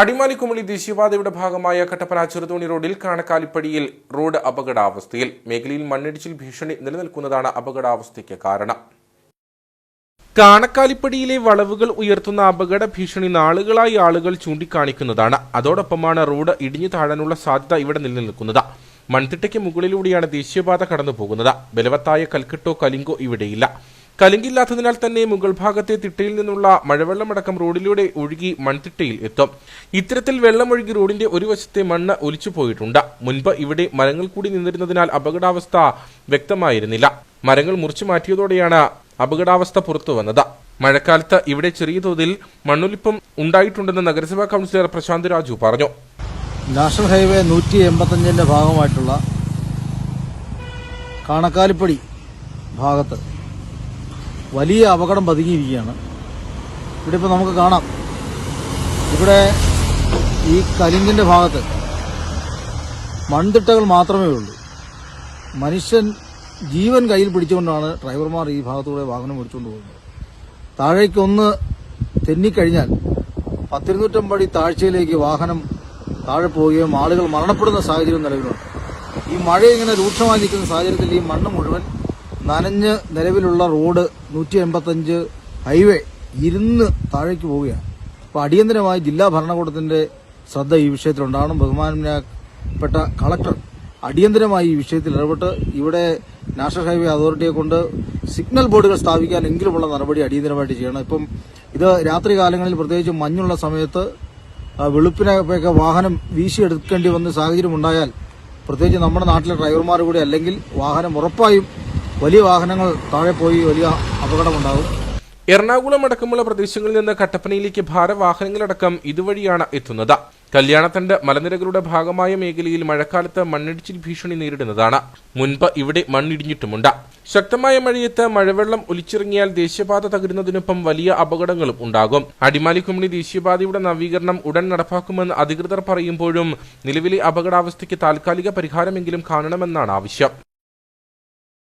അടിമാലി കുമളി ദേശീയപാതയുടെ ഭാഗമായ കട്ടപ്പന ചെറുതോണി റോഡിൽ കാണക്കാലിപ്പടിയിൽ റോഡ് അപകടാവസ്ഥയിൽ മേഖലയിൽ മണ്ണിടിച്ചിൽ ഭീഷണി നിലനിൽക്കുന്നതാണ് അപകടാവസ്ഥയ്ക്ക് കാരണം. കാണക്കാലിപ്പടിയിലെ വളവുകൾ ഉയർത്തുന്ന അപകട ഭീഷണി നാളുകളായി ആളുകൾ ചൂണ്ടിക്കാണിക്കുന്നതാണ്. അതോടൊപ്പമാണ് റോഡ് ഇടിഞ്ഞു താഴാനുള്ള സാധ്യത ഇവിടെ നിലനിൽക്കുന്നത്. മൺതിട്ടയ്ക്ക് മുകളിലൂടെയാണ് ദേശീയപാത കടന്നു പോകുന്നത് ബലവത്തായ കൽക്കെട്ടോ കലിങ്കോ ഇവിടെയില്ല. കലിങ്കില്ലാത്തതിനാൽ തന്നെ മുകൾ ഭാഗത്തെ തിട്ടയിൽ നിന്നുള്ള മഴവെള്ളമടക്കം റോഡിലൂടെ ഒഴുകി മൺതിട്ടയിൽ എത്തും. ഇത്തരത്തിൽ വെള്ളമൊഴുകി റോഡിന്റെ ഒരു വശത്തെ മണ്ണ് ഒലിച്ചു പോയിട്ടുണ്ട്. മുൻപ് ഇവിടെ മരങ്ങൾ കൂടി നിന്നിരുന്നതിനാൽ അപകടാവസ്ഥ വ്യക്തമായിരുന്നില്ല. മരങ്ങൾ മുറിച്ചു മാറ്റിയതോടെയാണ് അപകടാവസ്ഥ പുറത്തു വന്നത്. മഴക്കാലത്ത് ഇവിടെ ചെറിയ തോതിൽ മണ്ണൊലിപ്പം ഉണ്ടായിട്ടുണ്ടെന്ന് നഗരസഭാ കൗൺസിലർ പ്രശാന്ത് രാജു പറഞ്ഞു. നാഷണൽ ഹൈവേ നൂറ്റി എൺപത്തഞ്ചിന്റെ ഭാഗമായിട്ടുള്ള കാണക്കാലിപ്പടി ഭാഗത്ത് വലിയ അപകടം പതുങ്ങിയിരിക്കുകയാണ്. ഇവിടെ ഇപ്പോൾ നമുക്ക് കാണാം. ഇവിടെ ഈ കലിങ്കിന്റെ ഭാഗത്ത് മൺതിട്ടകൾ മാത്രമേ ഉള്ളൂ. മനുഷ്യൻ ജീവൻ കയ്യിൽ പിടിച്ചുകൊണ്ടാണ് ഡ്രൈവർമാർ ഈ ഭാഗത്തൂടെ വാഹനം ഓടിച്ചുകൊണ്ട് പോകുന്നത്. താഴേക്കൊന്ന് തെന്നിക്കഴിഞ്ഞാൽ പത്തിരുന്നൂറ്റമ്പടി താഴ്ചയിലേക്ക് വാഹനം താഴെ പോവുകയും ആളുകൾ മരണപ്പെടുന്ന സാഹചര്യം നിലവിലുണ്ട്. ഈ മഴ ഇങ്ങനെ രൂക്ഷമായി നിൽക്കുന്ന സാഹചര്യത്തിൽ ഈ മണ്ണ് മുഴുവൻ നനഞ്ഞ് നിലവിലുള്ള റോഡ് നൂറ്റി എൺപത്തഞ്ച് ഹൈവേ ഇരുന്ന് താഴേക്ക് പോവുകയാണ്. അപ്പോൾ അടിയന്തരമായി ജില്ലാ ഭരണകൂടത്തിന്റെ ശ്രദ്ധ ഈ വിഷയത്തിലുണ്ടാകണം ബഹുമാനപ്പെട്ട കളക്ടർ അടിയന്തരമായി ഈ വിഷയത്തിൽ ഇടപെട്ട് ഇവിടെ നാഷണൽ ഹൈവേ അതോറിറ്റിയെ കൊണ്ട് സിഗ്നൽ ബോർഡുകൾ സ്ഥാപിക്കാൻ എങ്കിലുമുള്ള നടപടി അടിയന്തരമായിട്ട് ചെയ്യണം. ഇപ്പം ഇത് രാത്രി കാലങ്ങളിൽ പ്രത്യേകിച്ച് മഞ്ഞുള്ള സമയത്ത് വെളുപ്പിനൊക്കെ വാഹനം വീശിയെടുക്കേണ്ടി വന്ന സാഹചര്യം ഉണ്ടായാൽ പ്രത്യേകിച്ച് നമ്മുടെ നാട്ടിലെ ഡ്രൈവർമാർ കൂടി അല്ലെങ്കിൽ വാഹനം ഉറപ്പായും വലിയ വാഹനങ്ങൾ താഴെ പോയി വലിയ അപകടമുണ്ടാകും. എറണാകുളം അടക്കമുള്ള പ്രദേശങ്ങളിൽ നിന്ന് കട്ടപ്പനയിലേക്ക് ഭാരവാഹനങ്ങളടക്കം ഇതുവഴിയാണ് എത്തുന്നത്. കല്യാണത്തണ്ട് മലനിരകളുടെ ഭാഗമായ മേഖലയിൽ മഴക്കാലത്ത് മണ്ണിടിച്ചിൽ ഭീഷണി നേരിടുന്നതാണ്. മുൻപ് ഇവിടെ മണ്ണിടിഞ്ഞിട്ടുമുണ്ട്. ശക്തമായ മഴയത്ത് മഴവെള്ളം ഒലിച്ചിറങ്ങിയാൽ ദേശീയപാത തകരുന്നതിനൊപ്പം വലിയ അപകടങ്ങളും ഉണ്ടാകും. അടിമാലി കുമളി ദേശീയപാതയുടെ നവീകരണം ഉടൻ നടപ്പാക്കുമെന്ന് അധികൃതർ പറയുമ്പോഴും നിലവിലെ അപകടാവസ്ഥയ്ക്ക് താൽക്കാലിക പരിഹാരമെങ്കിലും കാണണമെന്നാണ് ആവശ്യം.